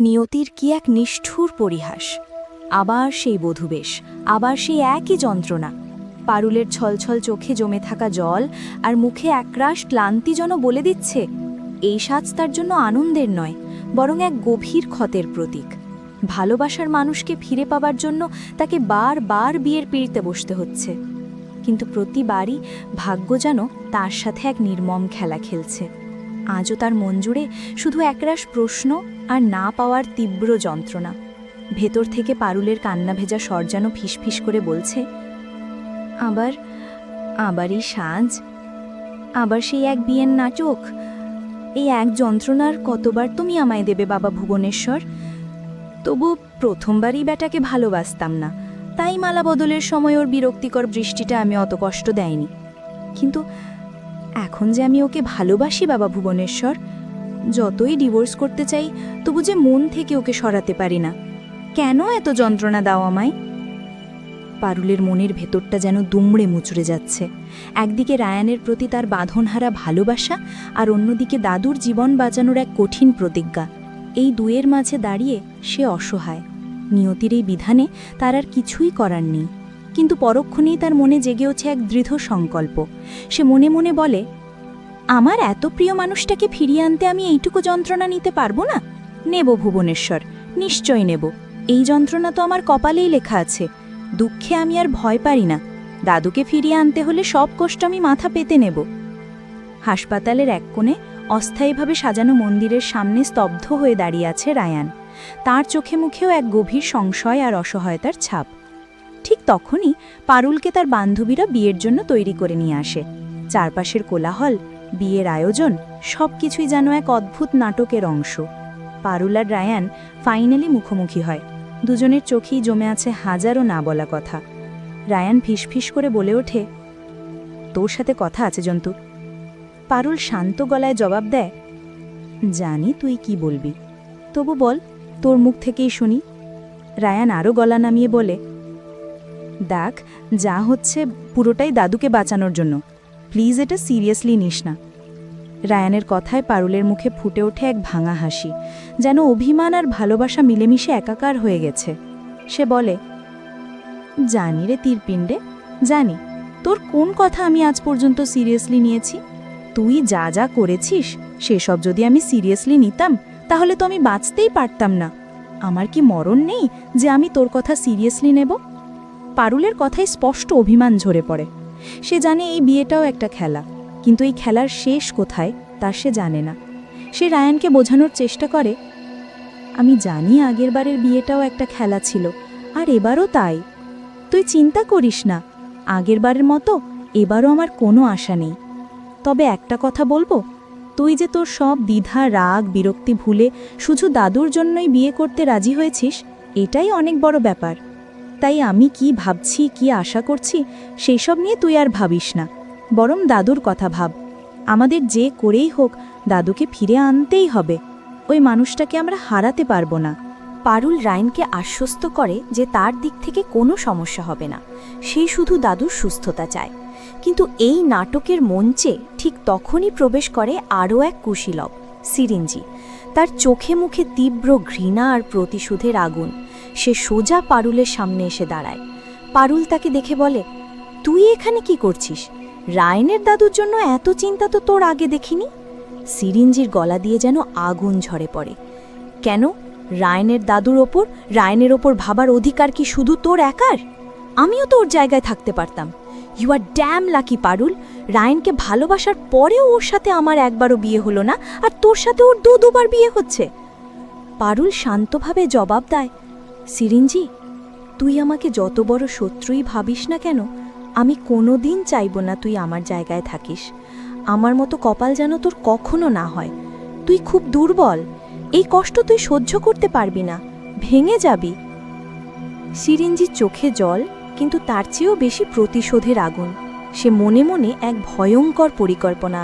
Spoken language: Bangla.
নিয়তির কি এক নিষ্ঠুর পরিহাস? আবার সেই বধুবেশ, আবার সেই একই যন্ত্রণা। পারুলের ছলছল চোখে জমে থাকা জল আর মুখে একরাশ ক্লান্তি যেন বলে দিচ্ছে, এই সাজ তার জন্য আনন্দের নয়, বরং এক গভীর ক্ষতের প্রতীক। ভালোবাসার মানুষকে ফিরে পাবার জন্য তাকে বার বার বিয়ের পিড়িতে বসতে হচ্ছে। কিন্তু প্রতিবারই ভাগ্য যেন তার সাথে এক নির্মম খেলা খেলছে। আজও তার মন জুড়ে শুধু একরাশ প্রশ্ন আর না পাওয়ার তীব্র যন্ত্রণা। ভেতর থেকে পারুলের কান্না ভেজা স্বর যেন ফিসফিস করে বলছে, আবার, আবারই সাজ, আবার সেই এক বিয়ের নাটক, এই এক যন্ত্রণার কতবার তুমি আমায় দেবে বাবা ভুবনেশ্বর? তবু প্রথমবারই বেটাকে ভালোবাসতাম না, তাই মালা বদলের সময় ওর বিরক্তিকর বৃষ্টিটা আমি অত কষ্ট দেয়নি। কিন্তু এখন যে আমি ওকে ভালোবাসি, বাবা ভুবনেশ্বর, যতই ডিভোর্স করতে চাই, তবু যে মন থেকে ওকে সরাতে পারি না। কেন এত যন্ত্রণা দাও আমায়? পারুলের মনের ভেতরটা যেন দুমড়ে মুচড়ে যাচ্ছে। একদিকে রায়ানের প্রতি তার বাঁধনহারা ভালোবাসা, আর অন্যদিকে দাদুর জীবন বাঁচানোর এক কঠিন প্রতিজ্ঞা। এই দুয়ের মাঝে দাঁড়িয়ে সে অসহায়। নিয়তির এই বিধানে তার আর কিছুই করার নেই। কিন্তু পরক্ষণেই তার মনে জেগে ওঠে এক দৃঢ় সংকল্প। সে মনে মনে বলে, আমার এত প্রিয় মানুষটাকে ফিরিয়ে আনতে আমি এইটুকু যন্ত্রণা নিতে পারব না? নেব ভুবনেশ্বর নিশ্চয় নেব। এই যন্ত্রণা তো আমার কপালেই লেখা আছে। দুঃখে আমি আর ভয় পারি না। দাদুকে ফিরিয়ে আনতে হলে সব কষ্ট আমি মাথা পেতে নেব। হাসপাতালের এক কোণে অস্থায়ীভাবে সাজানো মন্দিরের সামনে স্তব্ধ হয়ে দাঁড়িয়ে আছে রায়ান। তার চোখে মুখেও এক গভীর সংশয় আর অসহায়তার ছাপ। ঠিক তখনই পারুলকে তার বান্ধবীরা বিয়ের জন্য তৈরি করে নিয়ে আসে। চারপাশের কোলাহল, বিয়ের আয়োজন সব কিছুই যেন এক অদ্ভুত নাটকের অংশ। পারুল আর রায়ান ফাইনালি মুখোমুখি হয়। দুজনের চোখেই জমে আছে হাজারো না বলা কথা। রায়ান ফিসফিস করে বলে ওঠে, তোর সাথে কথা আছে, জন্তু। পারুল শান্ত গলায় জবাব দেয়, জানি তুই কি বলবি। তবু বল, তোর মুখ থেকেই শুনি। রায়ান আরও গলা নামিয়ে বলে দেখ, যা হচ্ছে পুরোটাই দাদুকে বাঁচানোর জন্য। প্লিজ এটা সিরিয়াসলি নিস না। রায়ানের কথায় পারুলের মুখে ফুটে ওঠে এক ভাঙা হাসি, যেন অভিমান আর ভালোবাসা মিলেমিশে একাকার হয়ে গেছে। সে বলে, জানি রে তীরপিণ্ডে, জানি, তোর কোন কথা আমি আজ পর্যন্ত সিরিয়াসলি নিয়েছি? তুই যা যা করেছিস, সেসব যদি আমি সিরিয়াসলি নিতাম, তাহলে তো আমি বাঁচতেই পারতাম না। আমার কি মরণ নেই যে আমি তোর কথা সিরিয়াসলি নেব? পারুলের কথায় স্পষ্ট অভিমান ঝরে পড়ে। সে জানে এই বিয়েটাও একটা খেলা, কিন্তু এই খেলার শেষ কোথায় তা সে জানে না। সে রায়ানকে বোঝানোর চেষ্টা করে, আমি জানি আগেরবারের বিয়েটাও একটা খেলা ছিল, আর এবারও তাই। তুই চিন্তা করিস না আগেরবারের মতো এবারও আমার কোনো আশা নেই। তবে একটা কথা বলব, তুই যে তোর সব দ্বিধা, রাগ, বিরক্তি ভুলে শুধু দাদুর জন্যই বিয়ে করতে রাজি হয়েছিস, এটাই অনেক বড় ব্যাপার। তাই আমি কি ভাবছি, কি আশা করছি সেই সব নিয়ে তুই আর ভাবিস না। বরং দাদুর কথা ভাব। আমাদের যে করেই হোক, দাদুকে ফিরে আনতেই হবে। ওই মানুষটাকে আমরা হারাতে পারব না। পারুল রায়নকে আশ্বস্ত করে যে তার দিক থেকে কোনো সমস্যা হবে না। সে শুধু দাদুর সুস্থতা চায়। কিন্তু এই নাটকের মঞ্চে ঠিক তখনই প্রবেশ করে আরও এক কুশীলব, সিরিঞ্জি। তার চোখে মুখে তীব্র ঘৃণা আর প্রতিশোধের আগুন। সে সোজা পারুলের সামনে এসে দাঁড়ায়। পারুল তাকে দেখে বলে, তুই এখানে কি করছিস? রায়নের দাদুর জন্য এত চিন্তা তো তোর আগে দেখিনি? সিরিঞ্জির গলা দিয়ে যেন আগুন ঝরে পড়ে। কেন? রায়নের দাদুর ওপর, রায়নের ওপর ভাবার অধিকার কি শুধু তোর একার? আমিও তো ওর জায়গায় থাকতে পারতাম। You are damn lucky Parul. রায়নকে ভালোবাসার পরেও ওর সাথে আমার একবারও বিয়ে হলো না, আর তোর সাথে ওর দু দুবার বিয়ে হচ্ছে। পারুল শান্তভাবে জবাব দেয় সিরিঞ্জি, তুই আমাকে যত বড় শত্রুই ভাবিস না কেন, আমি কোনো দিন চাইব না তুই আমার জায়গায় থাকিস। আমার মতো কপাল যেন তোর কখনো না হয়। তুই খুব দুর্বল। এই কষ্ট তুই সহ্য করতে পারবি না। ভেঙে যাবি। সিরিঞ্জির চোখে জল, কিন্তু তার চেয়েও বেশি প্রতিশোধের আগুন। সে মনে মনে এক ভয়ঙ্কর পরিকল্পনা